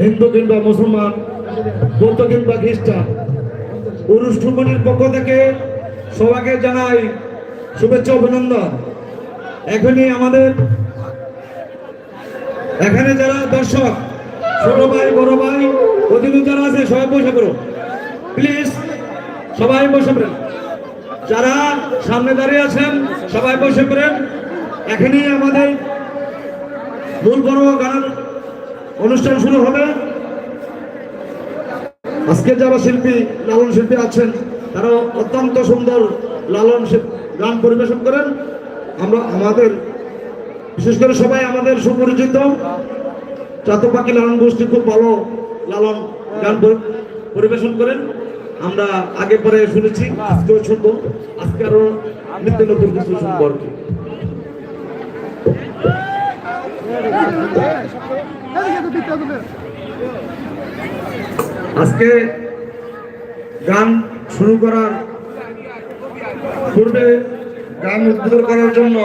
হিন্দু কিংবা মুসলমান, বৌদ্ধ কিংবা খ্রিস্টান অনুষ্ঠানের পক্ষ থেকে সবাইকে জানাই শুভেচ্ছা, অভিনন্দন। এখনই আমাদের, এখানে যারা দর্শক, ছোট ভাই, বড় ভাই, অতিথি যারা আছে, সবাই বসে করো প্লিজ সবাই বসে পড়েন। যারা সামনে দাঁড়িয়ে আছেন, সবাই বসে পড়েন। এখনই আমাদের মূল বড় গানের অনুষ্ঠান শুরু হবে। আজকে যারা শিল্পী, লালন শিল্পী আছেন তারা অত্যন্ত সুন্দর লালন গান পরিবেশন করেন। আমরা আমাদের বিশেষ করে সবাই আমাদের সুপরিচিত। চাতক লালন গোষ্ঠী খুব ভালো লালন গান পরিবেশন করেন। আমরা আগে পরে শুনেছি, আজকেও শুনব। আজকে আরও নিত্য নতুন কিছু শুনব আর কি। আজকে গান শুরু করার পূর্বে গান উদ্বোধন করার জন্য